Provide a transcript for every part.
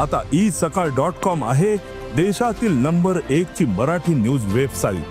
आता ई सकाळ dot com आहे देशातील नंबर एक ची मराठी न्यूज वेबसाईट.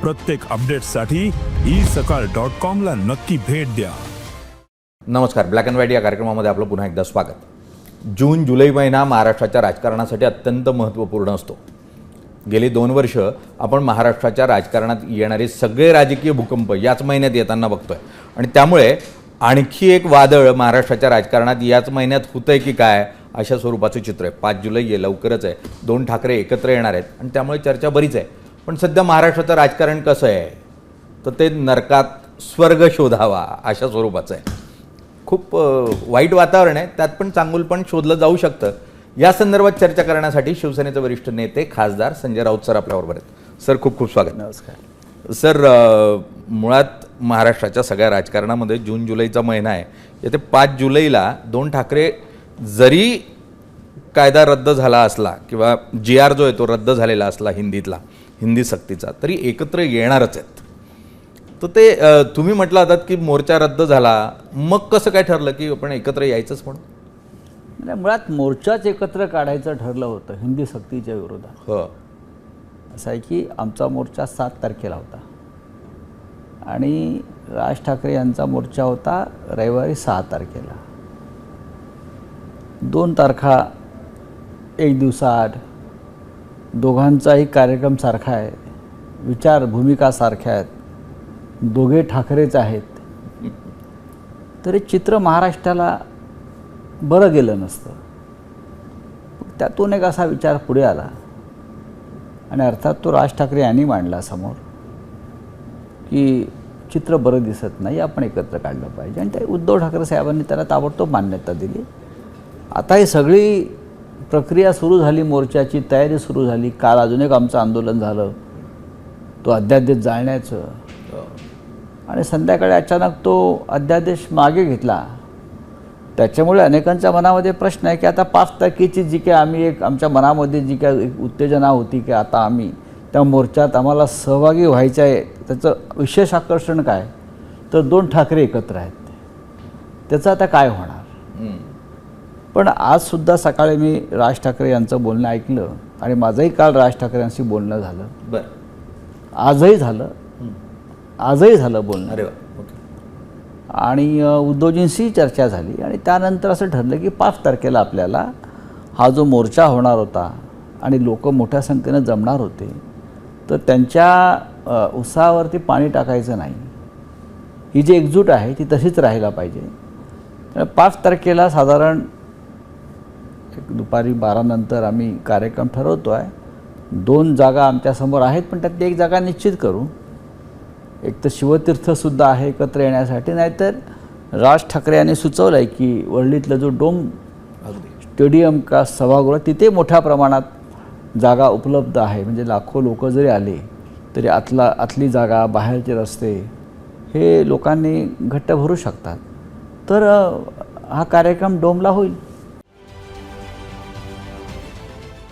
प्रत्येक अपडेटसाठी ई सकाळ डॉट कॉम ला नक्की भेट द्या. नमस्कार ब्लॅक अँड व्हाईट या कार्यक्रमामध्ये आपलं पुन्हा एकदा स्वागत. जून जुलै महिना महाराष्ट्राच्या राजकारणासाठी अत्यंत महत्त्वपूर्ण असतो. गेली दोन वर्ष आपण महाराष्ट्राच्या राजकारणात येणारे सगळे राजकीय भूकंप याच महिन्यात येताना बघतोय. आणि त्यामुळे आणखी एक वादळ महाराष्ट्राच्या राजकारणात याच महिन्यात होतंय की काय? अशा स्वरूपाचं चित्र आहे. पाच जुलै हे लवकरच आहे. दोन ठाकरे एकत्र येणार आहेत. आणि त्यामुळे चर्चा बरीच आहे. पण सध्या महाराष्ट्राचं राजकारण कसं आहे? तर ते नरकात स्वर्ग शोधावा अशा स्वरूपाचं आहे. खूप वाईट वातावरण आहे. त्यात पण चांगुल पण शोधलं जाऊ शकतं. या संदर्भात चर्चा करण्यासाठी शिवसेनेचे वरिष्ठ नेते खासदार संजय राऊत सर आपल्याबरोबर आहेत. सर खूप खूप स्वागत. नमस्कार. सर मुळात महाराष्ट्राच्या सगळ्या राजकारणामध्ये जून जुलैचा महिना आहे. येथे पाच जुलैला दोन ठाकरे जरी कायदा रद्द झाला असला किंवा जी आर जो आहे तो रद्द झालेला असला हिंदीतला हिंदी सक्तीचा तरी एकत्र येणारच आहेत. तर ते तुम्ही म्हटलं होतात की मोर्चा रद्द झाला मग कसं काय ठरलं की आपण एकत्र यायचंच म्हणून? म्हणजे मुळात मोर्चाच एकत्र काढायचं ठरलं होतं हिंदी सक्तीच्या विरोधात. हो. असं आहे की आमचा मोर्चा सात तारखेला होता. आणि राज ठाकरे यांचा मोर्चा होता रविवारी सहा तारखेला. दोन तारखा एक दिवसाआड. दोघांचाही कार्यक्रम सारखा आहे. विचार भूमिका सारख्या आहेत. दोघे ठाकरेच आहेत. तरी चित्र महाराष्ट्राला बरं गेलं नसतं. त्यातून एक असा विचार पुढे आला. आणि अर्थात तो राज ठाकरे यांनी मांडला समोर की चित्र बरं दिसत नाही आपण एकत्र काढलं पाहिजे. आणि ते उद्धव ठाकरे साहेबांनी त्याला ताबडतोब मान्यता दिली. आता ही सगळी प्रक्रिया सुरू झाली मोर्चाची तयारी सुरू झाली. काल अजून एक आमचं आंदोलन झालं. तो अध्यादेश जाळण्याचं. आणि संध्याकाळी अचानक तो अध्यादेश मागे घेतला. त्याच्यामुळे अनेकांच्या मनामध्ये प्रश्न आहे की आता पाच तारखेची जी काय आम्ही एक आमच्या मनामध्ये जी काय एक उत्तेजना होती की आता आम्ही त्या मोर्चात आम्हाला सहभागी व्हायचं आहे त्याचं विशेष आकर्षण काय? तर दोन ठाकरे एकत्र आहेत. त्याचं आता काय होणार? पण आजसुद्धा सकाळी मी राज ठाकरे यांचं बोलणं ऐकलं आणि माझंही काल राज ठाकरे यांशी बोलणं झालं. बरं. आजही झालं. आजही झालं बोलणं. अरे आणि अ, उद्धवजींशी चर्चा झाली आणि त्यानंतर असं ठरलं की पाच तारखेला आपल्याला हा जो मोर्चा होणार होता आणि लोक मोठ्या संख्येनं जमणार होते तर त्यांच्या अ, उत्साहावरती पाणी टाकायचं नाही. ही जी एकजूट आहे ती तशीच राहायला पाहिजे. पाच तारखेला साधारण दुपारी बारानंतर आम्ही कार्यक्रम ठरवतो आहे. दोन जागा आमच्यासमोर आहेत पण त्यातली एक जागा निश्चित करू. एक तर शिवतीर्थसुद्धा आहे एकत्र येण्यासाठी नाहीतर राज ठाकरे यांनी सुचवलं आहे की वर्लीतलं जो डोम स्टेडियम का सभागृह तिथे मोठ्या प्रमाणात जागा उपलब्ध आहे. म्हणजे लाखो लोक जरी आले तरी आतला आतली जागा बाहेरचे रस्ते हे लोकांनी घट्ट भरू शकतात. तर हा कार्यक्रम डोमला होईल.